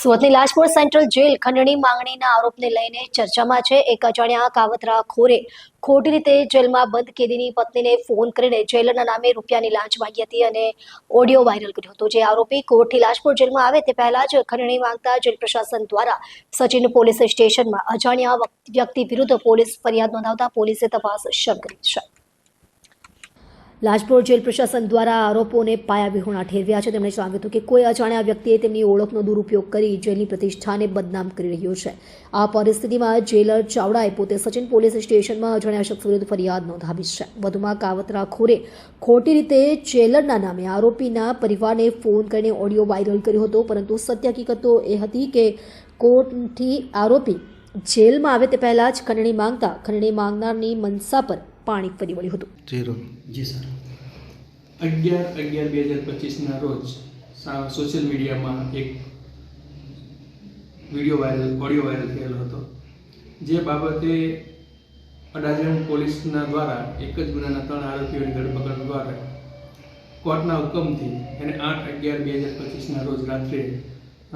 સુરતની Lajpor central jail ખંડણી માંગણીના આરોપને લઈને ચર્ચામાં છે. એક અજાણ્યા કાવતરા ખોરે ખોટી રીતે જેલમાં બંધ કેદીની પત્નીને ફોન કરીને જેલરના નામે રૂપિયાની લાંચ માંગી હતી અને ઓડિયો વાયરલ કર્યો હતો. જે આરોપી કોર્ટથી લાજપોર જેલમાં આવે તે પહેલા જ ખંડણી માંગતા જેલ પ્રશાસન દ્વારા સચિન પોલીસ સ્ટેશનમાં અજાણ્યા વ્યક્તિ વિરુદ્ધ પોલીસ ફરિયાદ નોંધાવતા પોલીસે તપાસ શરૂ કરી છે. લાજપોર જેલ પ્રશાસન દ્વારા આરોપોને પાયા વિહોણા ઠેરવ્યા છે. તેમણે જણાવ્યું હતું કે કોઈ અજાણ્યા વ્યક્તિએ તેમની ઓળખનો દુરુપયોગ કરી જેલની પ્રતિષ્ઠાને બદનામ કરી રહ્યો છે. આ પરિસ્થિતિમાં જેલર ચાવડાએ પોતે સચિન પોલીસ સ્ટેશનમાં અજાણ્યા શખ્સ વિરુદ્ધ ફરિયાદ નોંધાવી છે. વધુમાં કાવતરા ખોરે ખોટી રીતે જેલરના નામે આરોપીના પરિવારને ફોન કરીને ઓડિયો વાયરલ કર્યો હતો, પરંતુ સત્ય હકીકત તો એ હતી કે કોર્ટથી આરોપી જેલમાં આવે તે પહેલાં જ ખંડણી માંગતા, ખંડણી માંગનારની મનસા પર પાણી ફરી વળ્યું હતું. અગિયાર અગિયાર બે હજાર પચીસના રોજ સોશિયલ મીડિયામાં એક વીડિયો વાયરલ, ઓડિયો વાયરલ થયેલો હતો. જે બાબતે અડાજણ પોલીસના દ્વારા એક જ ગુનાના ત્રણ આરોપીઓની ધરપકડ દ્વારા કોર્ટના હુકમથી એને આઠ અગિયાર બે હજાર પચીસના રોજ રાત્રે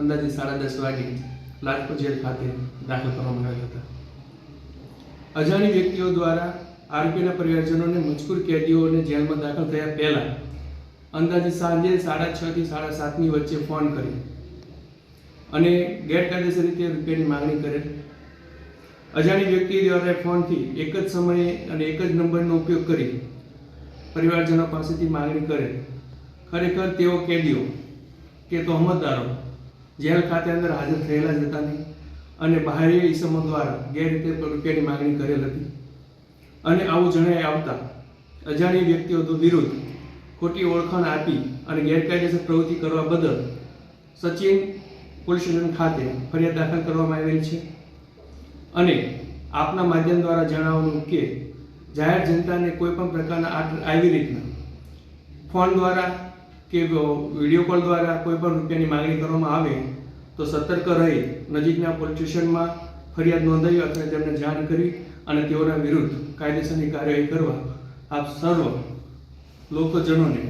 અંદાજે સાડા દસ વાગે લાજપત જેલ ખાતે દાખલ કરવામાં આવ્યા હતા. અજાણી વ્યક્તિઓ દ્વારા આરોપીના પરિવારજનોને મજકૂર કેદીઓને જેલમાં દાખલ થયા પહેલાં અંદાજે સાંજે સાડા છ થી સાડા સાતની વચ્ચે ફોન કરી અને ગેરકાયદેસર રીતે રૂપિયાની માગણી કરેલ અજાણી વ્યક્તિ દ્વારા ફોનથી એક જ સમયે અને એક જ નંબરનો ઉપયોગ કરી પરિવારજનો પાસેથી માગણી કરેલ ખરેખર તેઓ કેદીઓ કે તહોમતદારો જેલ ખાતે અંદર હાજર થયેલા જ હતા નહીં અને બાહ્ય ઈસમો દ્વારા ગેરરીતે રૂપિયાની માગણી કરેલ હતી. અને આવું જણાઈ આવતા અજાણી વ્યક્તિઓ વિરુદ્ધ ખોટી ઓળખાણ આપી અને ગેરકાયદેસર પ્રવૃત્તિ કરવા બદલ સચિન પોલીસ સ્ટેશન ખાતે ફરિયાદ દાખલ કરવામાં આવેલ છે. અને આપના માધ્યમ દ્વારા જણાવવાનું કે જાહેર જનતાને કોઈ પણ પ્રકારના આવી રીતના ફોન દ્વારા કે વીડિયો કોલ દ્વારા કોઈ પણ રૂપિયાની માંગણી કરવામાં આવે તો સતર્ક રહી નજીકના પોલીસ સ્ટેશનમાં ફરિયાદ નોંધાવી અથવા તેમને જાણ કરી અને તેઓના વિરુદ્ધ કાયદેસરની કાર્યવાહી કરવા આપ સર્વ લોકોજનોને